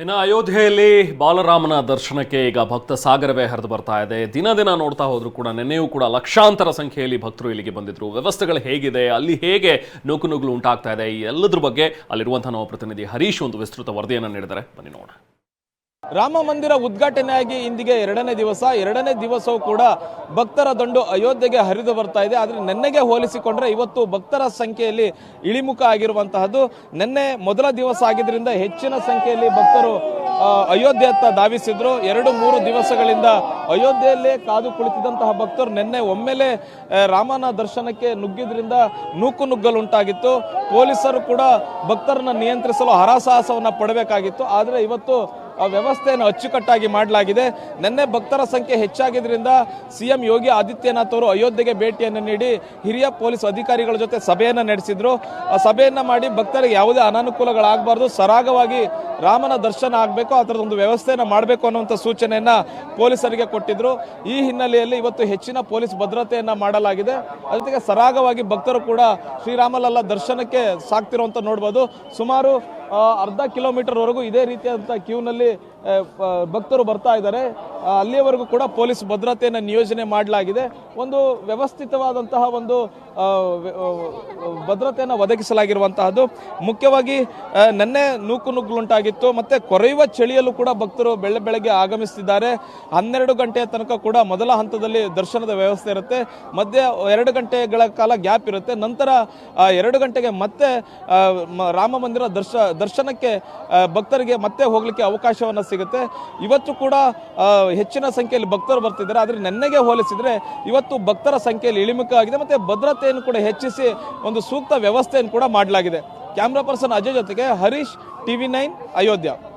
ಇನ್ನು ಅಯೋಧ್ಯೆಯಲ್ಲಿ ಬಾಲರಾಮನ ದರ್ಶನಕ್ಕೆ ಈಗ ಭಕ್ತ ಸಾಗರವೇ ಹರಿದು ಬರ್ತಾ ಇದೆ. ದಿನ ದಿನ ನೋಡ್ತಾ ಹೋದರೂ ಕೂಡ ನಿನ್ನೆಯೂ ಕೂಡ ಲಕ್ಷಾಂತರ ಸಂಖ್ಯೆಯಲ್ಲಿ ಭಕ್ತರು ಇಲ್ಲಿಗೆ ಬಂದಿದ್ರು. ವ್ಯವಸ್ಥೆಗಳು ಹೇಗಿದೆ? ಅಲ್ಲಿ ಹೇಗೆ ನೂಕು ನುಗ್ಗಲು ಉಂಟಾಗ್ತಾ ಇದೆ? ಈ ಎಲ್ಲದ್ರ ಬಗ್ಗೆ ಅಲ್ಲಿರುವಂಥ ನಮ್ಮ ಪ್ರತಿನಿಧಿ ಹರೀಶ್ ಒಂದು ವಿಸ್ತೃತ ವರದಿಯನ್ನು ನೀಡಿದ್ದಾರೆ. ಬನ್ನಿ ನೋಡೋಣ. ರಾಮ ಮಂದಿರ ಉದ್ಘಾಟನೆಯಾಗಿ ಇಂದಿಗೆ ಎರಡನೇ ದಿವಸ, ಎರಡನೇ ದಿವಸವೂ ಕೂಡ ಭಕ್ತರ ದಂಡು ಅಯೋಧ್ಯೆಗೆ ಹರಿದು ಬರ್ತಾ ಇದೆ. ಆದರೆ ನೆನ್ನೆಗೆ ಹೋಲಿಸಿಕೊಂಡ್ರೆ ಇವತ್ತು ಭಕ್ತರ ಸಂಖ್ಯೆಯಲ್ಲಿ ಇಳಿಮುಖ ಆಗಿರುವಂತಹದ್ದು. ನಿನ್ನೆ ಮೊದಲ ದಿವಸ ಆಗಿದ್ದರಿಂದ ಹೆಚ್ಚಿನ ಸಂಖ್ಯೆಯಲ್ಲಿ ಭಕ್ತರು ಅಯೋಧ್ಯೆಯತ್ತ ಧಾವಿಸಿದ್ರು. ಎರಡು, ಮೂರು ದಿವಸಗಳಿಂದ ಅಯೋಧ್ಯೆಯಲ್ಲೇ ಕಾದು ಕುಳಿತಿದ್ದಂತಹ ಭಕ್ತರು ನಿನ್ನೆ ಒಮ್ಮೆಲೆ ರಾಮನ ದರ್ಶನಕ್ಕೆ ನುಗ್ಗಿದ್ರಿಂದ ನೂಕು ನುಗ್ಗಲು ಉಂಟಾಗಿತ್ತು ಪೊಲೀಸರು ಕೂಡ ಭಕ್ತರನ್ನ ನಿಯಂತ್ರಿಸಲು ಹರಾಸಾಹಸವನ್ನು ಪಡಬೇಕಾಗಿತ್ತು. ಆದರೆ ಇವತ್ತು ವ್ಯವಸ್ಥೆಯನ್ನು ಅಚ್ಚುಕಟ್ಟಾಗಿ ಮಾಡಲಾಗಿದೆ. ನಿನ್ನೆ ಭಕ್ತರ ಸಂಖ್ಯೆ ಹೆಚ್ಚಾಗಿದ್ದರಿಂದ ಸಿಎಂ ಯೋಗಿ ಆದಿತ್ಯನಾಥ್ ಅವರು ಅಯೋಧ್ಯೆಗೆ ಭೇಟಿಯನ್ನು ನೀಡಿ ಹಿರಿಯ ಪೊಲೀಸ್ ಅಧಿಕಾರಿಗಳ ಜೊತೆ ಸಭೆಯನ್ನು ನಡೆಸಿದ್ರು. ಆ ಸಭೆಯನ್ನು ಮಾಡಿ ಭಕ್ತರಿಗೆ ಯಾವುದೇ ಅನಾನುಕೂಲಗಳಾಗಬಾರ್ದು. ಸರಾಗವಾಗಿ ರಾಮನ ದರ್ಶನ ಆಗಬೇಕು ಆ ಥರದೊಂದು ವ್ಯವಸ್ಥೆಯನ್ನು ಮಾಡಬೇಕು ಅನ್ನುವಂಥ ಸೂಚನೆಯನ್ನು ಪೊಲೀಸರಿಗೆ ಕೊಟ್ಟಿದ್ರು. ಈ ಹಿನ್ನೆಲೆಯಲ್ಲಿ ಇವತ್ತು ಹೆಚ್ಚಿನ ಪೊಲೀಸ್ ಭದ್ರತೆಯನ್ನು ಮಾಡಲಾಗಿದೆ. ಅದಕ್ಕೆ ಸರಾಗವಾಗಿ ಭಕ್ತರು ಕೂಡ ಶ್ರೀರಾಮಲಲ್ಲ ದರ್ಶನಕ್ಕೆ ಸಾಕ್ತಿರುವಂತ ನೋಡ್ಬೋದು. ಸುಮಾರು ಆ, ಅರ್ಧ ಕಿಲೋಮೀಟರ್ ವರೆಗೂ ಇದೇ ರೀತಿಯಾದಂಥ ಕ್ಯೂನಲ್ಲಿ ಭಕ್ತರು ಬರ್ತಾ ಇದ್ದಾರೆ. ಅಲ್ಲಿಯವರೆಗೂ ಕೂಡ ಪೊಲೀಸ್ ಭದ್ರತೆಯನ್ನು ನಿಯೋಜನೆ ಮಾಡಲಾಗಿದೆ. ಒಂದು ವ್ಯವಸ್ಥಿತವಾದಂತಹ ಒಂದು ಭದ್ರತೆಯನ್ನು ಒದಗಿಸಲಾಗಿರುವಂತಹದ್ದು. ಮುಖ್ಯವಾಗಿ ನೆನ್ನೆ ನೂಕು ನುಗ್ಗಲುಂಟಾಗಿತ್ತು ಮತ್ತೆ ಕೊರೆಯುವ ಚಳಿಯಲ್ಲೂ ಕೂಡ ಭಕ್ತರು ಬೆಳ್ಳೆ ಬೆಳಗ್ಗೆ ಆಗಮಿಸುತ್ತಿದ್ದಾರೆ ಹನ್ನೆರಡು ಗಂಟೆಯ ತನಕ ಕೂಡ ಮೊದಲ ಹಂತದಲ್ಲಿ ದರ್ಶನದ ವ್ಯವಸ್ಥೆ ಇರುತ್ತೆ. ಮಧ್ಯೆ ಎರಡು ಗಂಟೆಗಳ ಕಾಲ ಗ್ಯಾಪ್ ಇರುತ್ತೆ. ನಂತರ ಎರಡು ಗಂಟೆಗೆ ಮತ್ತೆ ರಾಮ ಮಂದಿರ ದರ್ಶ, ದರ್ಶನಕ್ಕೆ ಭಕ್ತರಿಗೆ ಮತ್ತೆ ಹೋಗಲಿಕ್ಕೆ ಅವಕಾಶವನ್ನು ಸಿಗುತ್ತೆ. ಇವತ್ತು ಕೂಡ ಹೆಚ್ಚಿನ ಸಂಖ್ಯೆಯಲ್ಲಿ ಭಕ್ತರು ಬರ್ತಿದ್ದಾರೆ. ಆದರೆ ನೆನ್ನೆಗೆ ಹೋಲಿಸಿದರೆ ಇವತ್ತು ಭಕ್ತರ ಸಂಖ್ಯೆಯಲ್ಲಿ ಇಳಿಮುಖ ಆಗಿದೆ ಮತ್ತು ಭದ್ರತೆಯನ್ನು ಕೂಡ ಹೆಚ್ಚಿಸಿ ಒಂದು ಸೂಕ್ತ ವ್ಯವಸ್ಥೆಯನ್ನು ಕೂಡ ಮಾಡಲಾಗಿದೆ. ಕ್ಯಾಮ್ರಾ ಪರ್ಸನ್ ಅಜಯ್ ಜೊತೆಗೆ ಹರೀಶ್, ಟಿವಿ ನೈನ್, ಅಯೋಧ್ಯ.